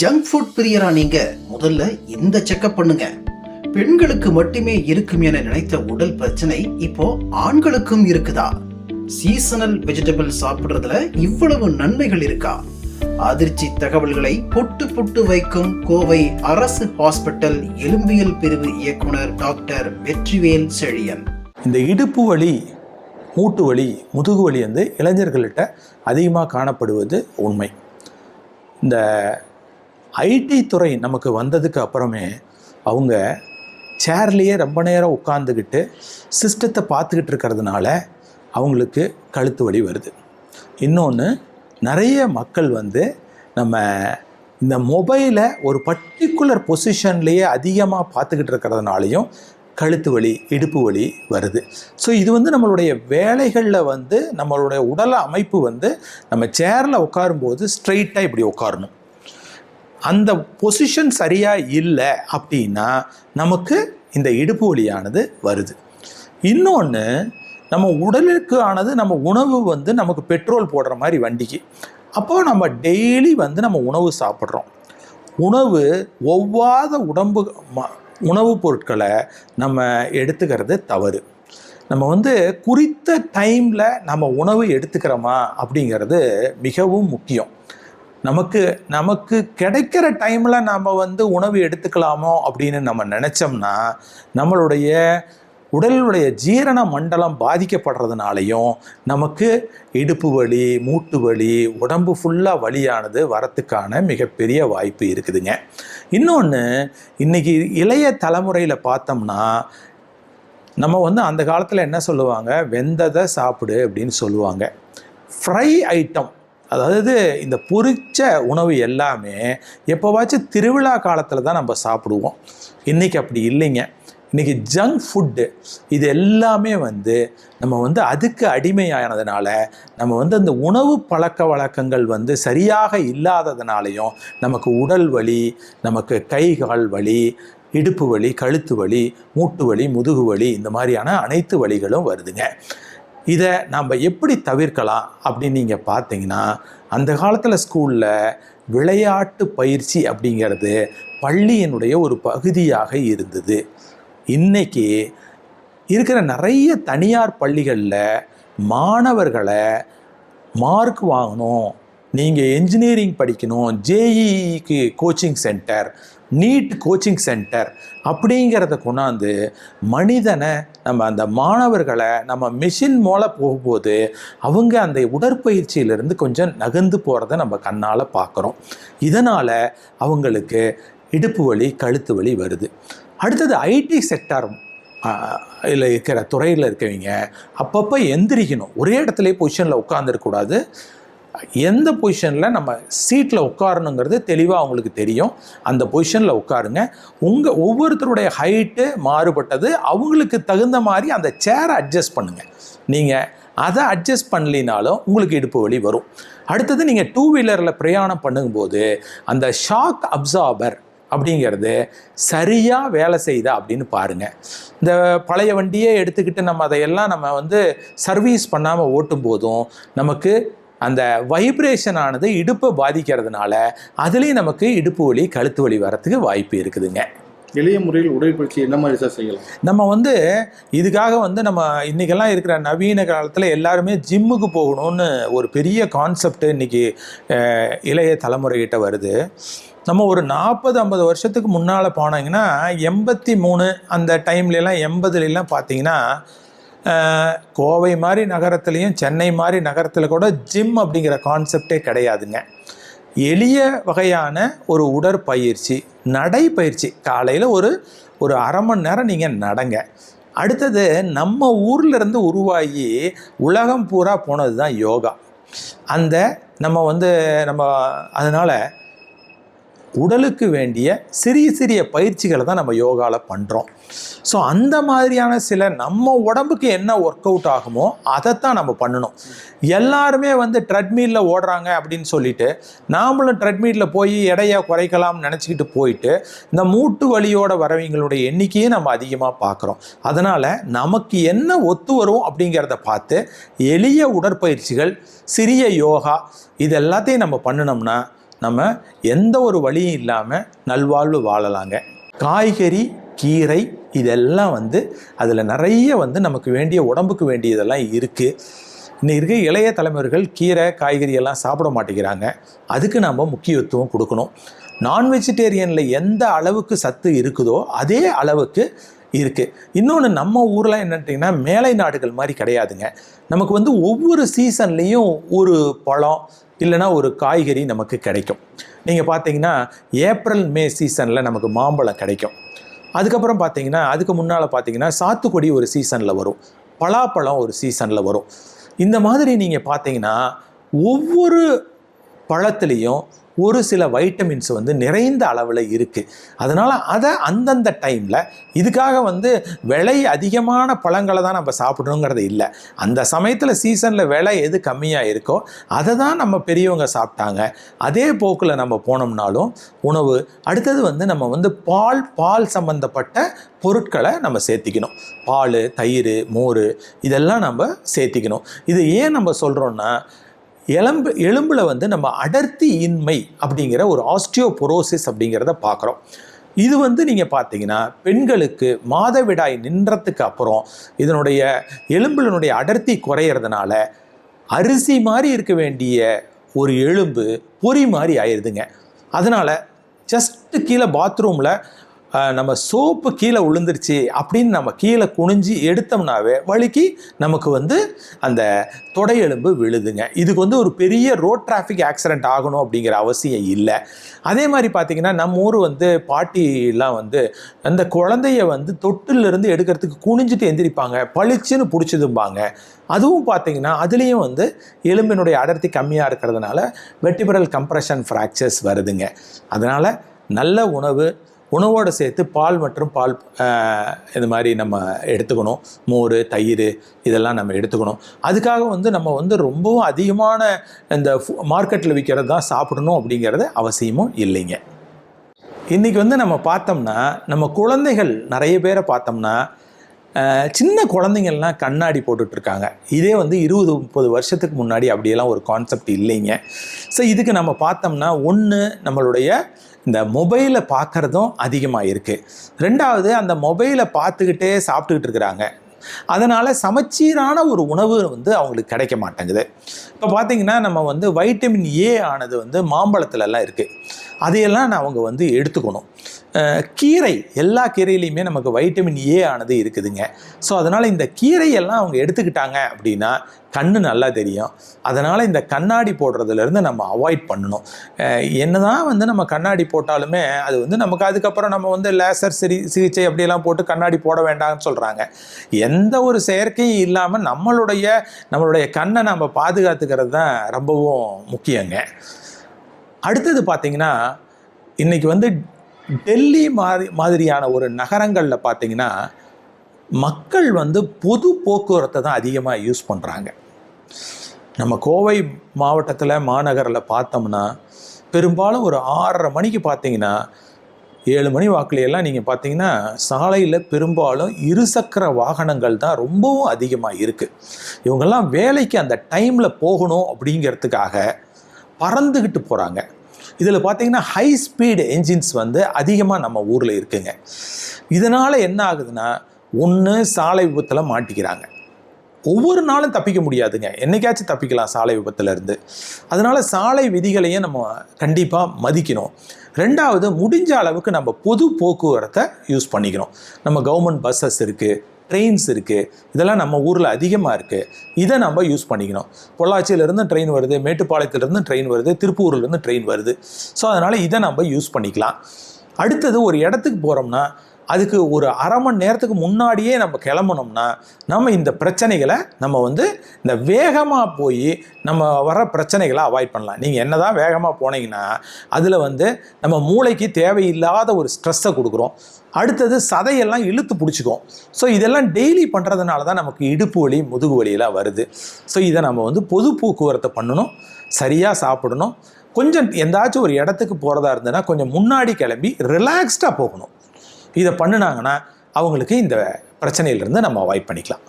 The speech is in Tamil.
ஜங்க் ஃபுட் பிரியரா நீங்க முதல்ல இந்த செக்கப் பண்ணுங்க. பெண்களுக்கு மட்டுமே இருக்கும் என நினைத்த உடல் பிரச்சனை இப்போ ஆண்களுக்கும் இருக்குதா? சீசனல் வெஜிடபிள் சாப்பிடுறதுல இவ்வளவு நன்மைகள் இருக்கா? அதிர்ச்சி தகவல்களை பொட்டு பொட்டு வைக்கும் கோவை அரசு ஹாஸ்பிட்டல் எலும்பியல் பிரிவு இயக்குனர் டாக்டர் வெற்றிவேல் செழியன். இந்த இடுப்பு வலி மூட்டு வலி முதுகு வலி வந்து இளைஞர்கள்ட்ட அதிகமாக காணப்படுவது உண்மை. இந்த ஐடி துறை நமக்கு வந்ததுக்கு அப்புறமே அவங்க சேர்லேயே ரொம்ப நேரம் உட்காந்துக்கிட்டு சிஸ்டத்தை பார்த்துக்கிட்டு இருக்கிறதுனால அவங்களுக்கு கழுத்து வலி வருது. இன்னொன்று நிறைய மக்கள் வந்து நம்ம இந்த மொபைலை ஒரு பர்டிகுலர் பொசிஷன்லேயே அதிகமாக பார்த்துக்கிட்டு இருக்கிறதுனாலையும் கழுத்து வலி இடுப்பு வலி வருது. ஸோ இது வந்து நம்மளுடைய வேலைகளில் வந்து நம்மளுடைய உடல் அமைப்பு வந்து நம்ம சேரில் உட்காரும்போது ஸ்ட்ரைட்டாக இப்படி உட்காரணும். அந்த பொசிஷன் சரியாக இல்லை அப்படின்னா நமக்கு இந்த இடுப்பு வலியானது வருது. இன்னொன்று நம்ம உடலுக்கு ஆனது நம்ம உணவு வந்து நமக்கு பெட்ரோல் போடுற மாதிரி வண்டிக்கு. அப்போது நம்ம டெய்லி வந்து நம்ம உணவு சாப்பிட்றோம். உணவு ஒவ்வாத உடம்பு ம உணவுப் பொருட்களை நம்ம எடுத்துக்கிறது தவறு. நம்ம வந்து குறித்த டைமில் நம்ம உணவு எடுத்துக்கிறோமா அப்படிங்கிறது மிகவும் முக்கியம். நமக்கு நமக்கு கிடைக்கிற டைமில் நம்ம வந்து உணவு எடுத்துக்கலாமோ அப்படின்னு நம்ம நினச்சோம்னா நம்மளுடைய உடலுடைய ஜீரண மண்டலம் பாதிக்கப்படுறதுனாலையும் நமக்கு இடுப்பு வலி மூட்டு வலி உடம்பு ஃபுல்லாக வலியானது வரத்துக்கான மிகப்பெரிய வாய்ப்பு இருக்குதுங்க. இன்னொன்று இன்றைக்கி இளைய தலைமுறையில் பார்த்தோம்னா நம்ம வந்து அந்த காலத்தில் என்ன சொல்லுவாங்க? வெந்ததை சாப்பிடு அப்படின்னு சொல்லுவாங்க. ஃப்ரை ஐட்டம் அதாவது இந்த பொறிச்ச உணவு எல்லாமே எப்போவாச்சும் திருவிழா காலத்தில் தான் நம்ம சாப்பிடுவோம். இன்றைக்கி அப்படி இல்லைங்க. இன்றைக்கி ஜங்க் ஃபுட்டு இது எல்லாமே வந்து நம்ம வந்து அதுக்கு அடிமையானதுனால நம்ம வந்து அந்த உணவு பழக்க வழக்கங்கள் வந்து சரியாக இல்லாததுனாலையும் நமக்கு உடல் வலி நமக்கு கை கால் வலி இடுப்பு வலி கழுத்து வலி மூட்டு வலி முதுகு வலி இந்த மாதிரியான அனைத்து வலிகளும் வருதுங்க. இதை நம்ம எப்படி தவிர்க்கலாம் அப்படின்னு நீங்கள் பார்த்தீங்கன்னா அந்த காலத்தில் ஸ்கூலில் விளையாட்டு பயிற்சி அப்படிங்கிறது பள்ளியினுடைய ஒரு பகுதியாக இருந்தது. இன்றைக்கி இருக்கிற நிறைய தனியார் பள்ளிகளில் மாணவர்களை மார்க் வாங்கணும் நீங்கள் என்ஜினியரிங் படிக்கணும் ஜேஇக்கு coaching centre NEET coaching centre அப்படிங்கிறத கொண்டாந்து மனிதனை நம்ம அந்த மாணவர்களை நம்ம மிஷின் மூலம் போகும்போது அவங்க அந்த உடற்பயிற்சியிலிருந்து கொஞ்சம் நகர்ந்து போகிறத நம்ம கண்ணால் பார்க்குறோம். இதனால் அவங்களுக்கு இடுப்பு வலி கழுத்து வலி வருது. அடுத்தது ஐடி செக்டார் இல்லை இருக்கிற துறையில் இருக்கவங்க அப்பப்போ எந்திரிக்கணும். ஒரே இடத்துல பொசிஷனில் உட்காந்துருக்கக்கூடாது எந்த பொசிஷனில் நம்ம சீட்டில் உட்காரணுங்கிறது தெளிவாக அவங்களுக்கு தெரியும். அந்த பொசிஷனில் உட்காருங்க. உங்கள் ஒவ்வொருத்தருடைய ஹைட்டு மாறுபட்டது. அவங்களுக்கு தகுந்த மாதிரி அந்த சேரை அட்ஜஸ்ட் பண்ணுங்கள் நீங்கள் அதை அட்ஜஸ்ட் பண்ணலினாலும் உங்களுக்கு இடுப்பு வலி வரும். அடுத்தது நீங்கள் டூ வீலரில் பிரயாணம் பண்ணும்போது அந்த ஷாக் அப்சார்பர் அப்படிங்கிறது சரியாக வேலை செய்யுதா அப்படின்னு பாருங்கள் இந்த பழைய வண்டியே எடுத்துக்கிட்டு நம்ம அதையெல்லாம் நம்ம வந்து சர்வீஸ் பண்ணாமல் ஓட்டும் போதும் நமக்கு அந்த வைப்ரேஷன் ஆனது இடுப்பை பாதிக்கிறதுனால அதுலேயும் நமக்கு இடுப்பு வலி கழுத்து வலி வரத்துக்கு வாய்ப்பு இருக்குதுங்க. எளிய முறையில் உடற்பயிற்சி என்ன மாதிரி சார் செய்யலாம்? நம்ம வந்து இதுக்காக வந்து நம்ம இன்றைக்கெல்லாம் இருக்கிற நவீன காலத்தில் எல்லாருமே ஜிம்முக்கு போகணும்னு ஒரு பெரிய கான்செப்ட் இன்றைக்கி இளைய தலைமுறைகிட்ட வருது. நம்ம ஒரு நாற்பது ஐம்பது வருஷத்துக்கு முன்னால் போனாங்கன்னா எண்பத்தி மூணு அந்த டைம்லலாம் எண்பதுலலாம் பார்த்தீங்கன்னா கோவை மாதிரி நகரத்துலேயும் சென்னை மாதிரி நகரத்தில் கூட ஜிம் அப்படிங்கிற கான்செப்டே கிடையாதுங்க. எளிய வகையான ஒரு உடற்பயிற்சி நடைப்பயிற்சி. காலையில் ஒரு ஒரு அரை மணி நேரம் நீங்கள் நடங்க. அடுத்தது நம்ம ஊர்லேருந்து உருவாகி உலகம் பூரா போனது தான் யோகா. அந்த நம்ம வந்து நம்ம அதனால் உடலுக்கு வேண்டிய சிறிய சிறிய பயிற்சிகளை தான் நம்ம யோகாவில் பண்ணுறோம் ஸோ அந்த மாதிரியான சில நம்ம உடம்புக்கு என்ன ஒர்க் அவுட் ஆகுமோ அதைத்தான் நம்ம பண்ணணும். எல்லாருமே வந்து ட்ரெட்மீலில் ஓடுறாங்க அப்படின்னு சொல்லிட்டு நாமளும் ட்ரெட்மீலில் போய் எடையை குறைக்கலாம்னு நினச்சிக்கிட்டு போயிட்டு இந்த மூட்டு வழியோட வரவங்களுடைய எண்ணிக்கையை நம்ம அதிகமாக பார்க்குறோம். அதனால் நமக்கு என்ன ஒத்து வரும் அப்படிங்கிறத பார்த்து எளிய உடற்பயிற்சிகள் சிறிய யோகா இது எல்லாத்தையும் நம்ம பண்ணினோம்னா நம்ம எந்த ஒரு வழியும் இல்லாமல் நல்வாழ்வு வாழலாங்க. காய்கறி கீரை இதெல்லாம் வந்து அதில் நிறைய வந்து நமக்கு வேண்டிய உடம்புக்கு வேண்டியதெல்லாம் இருக்குது இன்னைக்கு இருக்க இளைய தலைமுறைகள் கீரை காய்கறி எல்லாம் சாப்பிட மாட்டேங்கிறாங்க. அதுக்கு நம்ம முக்கியத்துவம் கொடுக்கணும். நான் வெஜிடேரியனில் எந்த அளவுக்கு சத்து இருக்குதோ அதே அளவுக்கு இருக்குது இன்னொன்று நம்ம ஊரில் என்னட்டிங்கன்னா மேலை நாடுகள் மாதிரி கிடையாதுங்க. நமக்கு வந்து ஒவ்வொரு சீசன்லேயும் ஒரு பழம் இல்லைன்னா ஒரு காய்கறி நமக்கு கிடைக்கும். நீங்கள் பார்த்தீங்கன்னா ஏப்ரல் மே சீசனில் நமக்கு மாம்பழம் கிடைக்கும். அதுக்கப்புறம் பார்த்தீங்கன்னா அதுக்கு முன்னால் பார்த்தீங்கன்னா சாத்துக்குடி ஒரு சீசனில் வரும். பலாப்பழம் ஒரு சீசனில் வரும். இந்த மாதிரி நீங்கள் பார்த்தீங்கன்னா ஒவ்வொரு பழத்துலேயும் ஒரு சில வைட்டமின்ஸ் வந்து நிறைந்த அளவில் இருக்குது அதனால் அதை அந்தந்த டைமில் இதுக்காக வந்து விலை அதிகமான பழங்களை தான் நம்ம சாப்பிடணுங்கிறது இல்லை. அந்த சமயத்தில் சீசனில் விலை எது கம்மியாக இருக்கோ அதை தான் நம்ம பெரியவங்க சாப்பிட்டாங்க. அதே போக்கில் நம்ம போனோம்னாலும் உணவு அடுத்தது வந்து நம்ம வந்து பால் பால் சம்பந்தப்பட்ட பொருட்களை நம்ம சேர்த்திக்கணும். பால் தயிர் மோர் இதெல்லாம் நம்ம சேர்த்திக்கணும். இது ஏன் நம்ம சொல்கிறோன்னா எலும்பு எலும்பில் வந்து நம்ம அடர்த்தி இன்மை அப்படிங்கிற ஒரு ஆஸ்டியோபொரோசிஸ் அப்படிங்கிறத பார்க்குறோம். இது வந்து நீங்கள் பார்த்தீங்கன்னா பெண்களுக்கு மாதவிடாய் நின்றதுக்கு அப்புறம் இதனுடைய எலும்பினுடைய அடர்த்தி குறையிறதுனால அரிசி மாதிரி இருக்க வேண்டிய ஒரு எலும்பு பொறி மாதிரி ஆயிடுதுங்க அதனால் ஜஸ்ட்டு கீழே பாத்ரூமில் நம்ம சோப்பு கீழே விழுந்துருச்சு அப்படின்னு நம்ம கீழே குனிஞ்சு எடுத்தோம்னாவே வலிக்கு நமக்கு வந்து அந்த தொடை எலும்பு விழுதுங்க. இதுக்கு வந்து ஒரு பெரிய ரோட் டிராஃபிக் ஆக்சிடெண்ட் ஆகணும் அப்படிங்கிற அவசியம் இல்லை. அதே மாதிரி பார்த்திங்கன்னா நம்ம ஊர் வந்து பாட்டிலாம் வந்து அந்த குழந்தைய வந்து தொட்டிலிருந்து எடுக்கிறதுக்கு குனிஞ்சிட்டு எந்திரிப்பாங்க. பளிச்சுன்னு பிடிச்சதும்பாங்க. அதுவும் பார்த்தீங்கன்னா அதுலேயும் வந்து எலும்பினுடைய அடர்த்தி கம்மியாக இருக்கிறதுனால வெட்டிபரல் கம்ப்ரெஷன் ஃப்ராக்சர்ஸ் வருதுங்க. அதனால் நல்ல உணவு உணவோடு சேர்த்து பால் மற்றும் பால் இது மாதிரி நம்ம எடுத்துக்கணும். மோர் தயிர் இதெல்லாம் நம்ம எடுத்துக்கணும். அதுக்காக வந்து நம்ம வந்து ரொம்பவும் அதிகமான இந்த மார்க்கெட்டில் விற்கிறது தான் சாப்பிடணும் அப்படிங்கிறது அவசியமும் இல்லைங்க. இன்றைக்கி வந்து நம்ம பார்த்தோம்னா நம்ம குழந்தைகள் நிறைய பேரை பார்த்தோம்னா சின்ன குழந்தைங்கள்லாம் கண்ணாடி போட்டுட்ருக்காங்க. இதே வந்து இருபது முப்பது வருஷத்துக்கு முன்னாடி அப்படியெல்லாம் ஒரு கான்செப்ட் இல்லைங்க. ஸோ இதுக்கு நம்ம பார்த்தோம்னா ஒன்று நம்மளுடைய இந்த மொபைலை பார்க்குறதும் அதிகமாக இருக்குது ரெண்டாவது அந்த மொபைலை பார்த்துக்கிட்டே சாப்பிட்டுக்கிட்டு இருக்கிறாங்க. அதனால் சமச்சீரான ஒரு உணவு வந்து அவங்களுக்கு கிடைக்க மாட்டேங்குது. இப்போ பார்த்தீங்கன்னா நம்ம வந்து வைட்டமின் ஏ ஆனது வந்து மாம்பழத்துலலாம் இருக்குது அதையெல்லாம் நான் அவங்க வந்து எடுத்துக்கணும். கீரை எல்லா கீரையிலையுமே நமக்கு வைட்டமின் ஏ ஆனது இருக்குதுங்க. ஸோ அதனால் இந்த கீரையெல்லாம் அவங்க எடுத்துக்கிட்டாங்க அப்படின்னா கண்ணு நல்லா தெரியும். அதனால் இந்த கண்ணாடி போடுறதுலேருந்து நம்ம அவாய்ட் பண்ணணும். என்ன தான் வந்து நம்ம கண்ணாடி போட்டாலுமே அது வந்து நமக்கு அதுக்கப்புறம் நம்ம வந்து லேசர் சிரி சிகிச்சை அப்படியெல்லாம் போட்டு கண்ணாடி போட வேண்டாம்னு சொல்கிறாங்க எந்த ஒரு செயற்கையும் இல்லாமல் நம்மளுடைய நம்மளுடைய கண்ணை நம்ம பாதுகாத்துக்கிறது தான் ரொம்பவும் முக்கியங்க. அடுத்தது பார்த்திங்கன்னா இன்றைக்கி வந்து டெல்லி மாதிரி மாதிரியான ஒரு நகரங்களில் பார்த்தீங்கன்னா மக்கள் வந்து பொது போக்குவரத்தை தான் அதிகமாக யூஸ் பண்ணுறாங்க நம்ம கோவை மாவட்டத்தில் மாநகரில் பார்த்தோம்னா பெரும்பாலும் ஒரு ஆறரை மணிக்கு பார்த்தீங்கன்னா ஏழு மணி வாக்குல எல்லாம் நீங்கள் பார்த்தீங்கன்னா சாலையில் பெரும்பாலும் இருசக்கர வாகனங்கள் தான் ரொம்பவும் அதிகமாக இருக்குது இவங்கெல்லாம் வேலைக்கு அந்த டைமில் போகணும் அப்படிங்கிறதுக்காக பறந்துக்கிட்டு போகிறாங்க இதில் பார்த்தீங்கன்னா ஹை ஸ்பீடு என்ஜின்ஸ் வந்து அதிகமாக நம்ம ஊரில் இருக்குங்க. இதனால் என்ன ஆகுதுன்னா ஒன்று சாலை விபத்தில் மாட்டிக்கிறாங்க. ஒவ்வொரு நாளும் தப்பிக்க முடியாதுங்க. என்னைக்காச்சும் தப்பிக்கலாம் சாலை விபத்துலேருந்து அதனால் சாலை விதிகளையும் நம்ம கண்டிப்பாக மதிக்கணும். ரெண்டாவது முடிஞ்ச அளவுக்கு நம்ம பொது போக்குவரத்தை யூஸ் பண்ணிக்கணும். நம்ம கவர்மெண்ட் பஸ்ஸஸ் இருக்குது ட்ரெயின்ஸ் இருக்குது இதெல்லாம் நம்ம ஊரில் அதிகமாக இருக்குது இதை நம்ம யூஸ் பண்ணிக்கணும். பொள்ளாச்சியிலேருந்து ட்ரெயின் வருது மேட்டுப்பாளையத்துலேருந்து ட்ரெயின் வருது திருப்பூர்லேருந்து ட்ரெயின் வருது. ஸோ அதனால் இதை நம்ம யூஸ் பண்ணிக்கலாம். அடுத்தது ஒரு இடத்துக்கு போகிறோம்னா அதுக்கு ஒரு அரை மணி நேரத்துக்கு முன்னாடியே நம்ம கிளம்புனோம்னா நம்ம இந்த பிரச்சனைகளை நம்ம வந்து இந்த வேகமாக போய் நம்ம வர பிரச்சனைகளை அவாய்ட் பண்ணலாம். நீங்கள் என்ன தான் வேகமாக போனீங்கன்னா அதில் வந்து நம்ம மூளைக்கு தேவையில்லாத ஒரு ஸ்ட்ரெஸ்ஸை கொடுக்குறோம். அடுத்தது சதையெல்லாம் இழுத்து பிடிச்சிக்கும். ஸோ இதெல்லாம் டெய்லி பண்ணுறதுனால தான் நமக்கு இடுப்பு வலி முதுகு வலியெல்லாம் வருது. ஸோ இதை நம்ம வந்து பொது போக்குவரத்தை பண்ணணும். சரியாக சாப்பிடணும். கொஞ்சம் எந்தாச்சும் ஒரு இடத்துக்கு போகிறதா இருந்ததுன்னா கொஞ்சம் முன்னாடி கிளம்பி ரிலாக்ஸ்டாக போகணும். இதை பண்ணுனாங்கன்னா அவங்களுக்கு இந்த பிரச்சனையிலிருந்து நம்ம அவாய்ட் பண்ணிக்கலாம்.